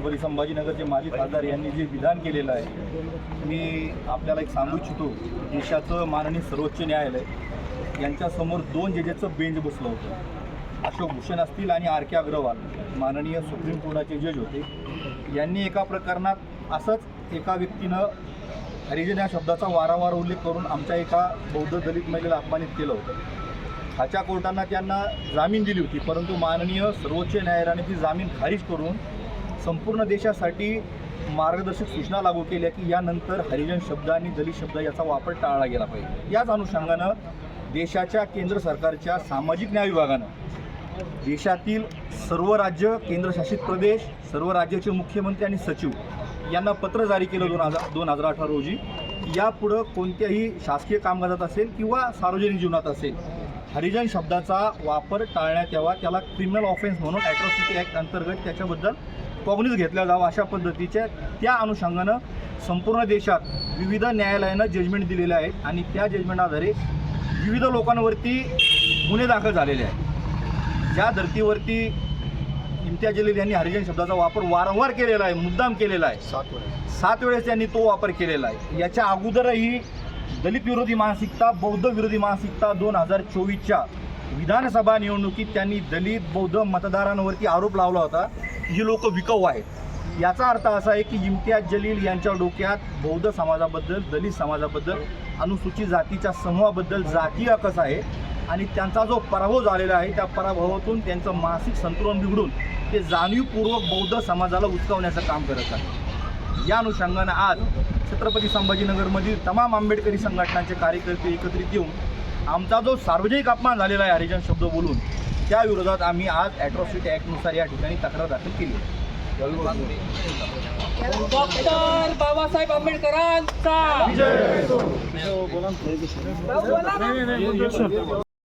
छत्रपती संभाजीनगरचे माजी खासदार यांनी जे विधान केलेलं आहे मी आपल्याला एक सांगू इच्छितो देशाचं माननीय सर्वोच्च न्यायालय यांच्यासमोर दोन जजेचं बेंच बसलं होतं. अशोक भूषण असतील आणि आर के अग्रवाल माननीय सुप्रीम कोर्टाचे जज होते. यांनी एका प्रकरणात असंच एका व्यक्तीनं हरिजन या शब्दाचा वारंवार उल्लेख करून आमच्या एका बौद्ध दलित महिलेला अपमानित केलं होतं. खाच्या कोर्टानं त्यांना जामीन दिली होती परंतु माननीय सर्वोच्च न्यायालयाने ती जामीन खारिज करून संपूर्ण देशासाठी मार्गदर्शक सूचना लागू केल्या की यानंतर हरिजन शब्द आणि दलित शब्द याचा वापर टाळला गेला पाहिजे. याच अनुषंगानं देशाच्या केंद्र सरकारच्या सामाजिक न्याय विभागानं देशातील सर्व राज्य केंद्रशासित प्रदेश सर्व राज्याचे मुख्यमंत्री आणि सचिव यांना पत्र जारी केलं दोन हजार दोन हजार अठरा रोजी यापुढं कोणत्याही शासकीय कामकाजात असेल किंवा सार्वजनिक जीवनात असेल हरिजन शब्दाचा वापर टाळण्यात यावा. त्याला क्रिमिनल ऑफेन्स म्हणून ॲट्रॉसिटी ॲक्ट अंतर्गत त्याच्याबद्दल कॉग्निज घेतला जावा अशा पद्धतीच्या त्या अनुषंगानं संपूर्ण देशात विविध न्यायालयानं जजमेंट दिलेले आहेत आणि त्या जजमेंट आधारे विविध लोकांवरती गुन्हे दाखल झालेले आहेत. ज्या धर्तीवरती इम्तियाज जलील यांनी हरिजन शब्दाचा वापर वारंवार केलेला आहे मुद्दाम केलेला आहे. सात वेळेस. सात वेळेस त्यांनी तो वापर केलेला आहे. याच्या अगोदरही दलित विरोधी मानसिकता बौद्ध विरोधी मानसिकता दोन हजार चोवीसच्या विधानसभा निवडणुकीत त्यांनी दलित बौद्ध मतदारांवरती आरोप लावला होता. ही लोक विकव आहेत. याचा अर्थ असा आहे की इम्तियाज जलील यांच्या डोक्यात बौद्ध समाजाबद्दल दलित समाजाबद्दल अनुसूचित जातीच्या समूहाबद्दल जातीय कस आहे आणि त्यांचा जो पराभव झालेला आहे त्या पराभवातून त्यांचं मानसिक संतुलन बिघडून ते जाणीवपूर्वक बौद्ध समाजाला उचकवण्याचं काम करत आहे या अनुषंगानं आज छत्रपती संभाजीनगरमधील तमाम आंबेडकरी संघटनांचे कार्यकर्ते एकत्रित येऊन आमचा जो सार्वजनिक अपमान झालेला आहे हरिजन शब्द बोलून त्या विरोधात आम्ही आज ॲट्रॉसिटी ॲक्टनुसार या ठिकाणी तक्रार दाखल केली आहे. डॉक्टर बाबासाहेब आंबेडकरांचा.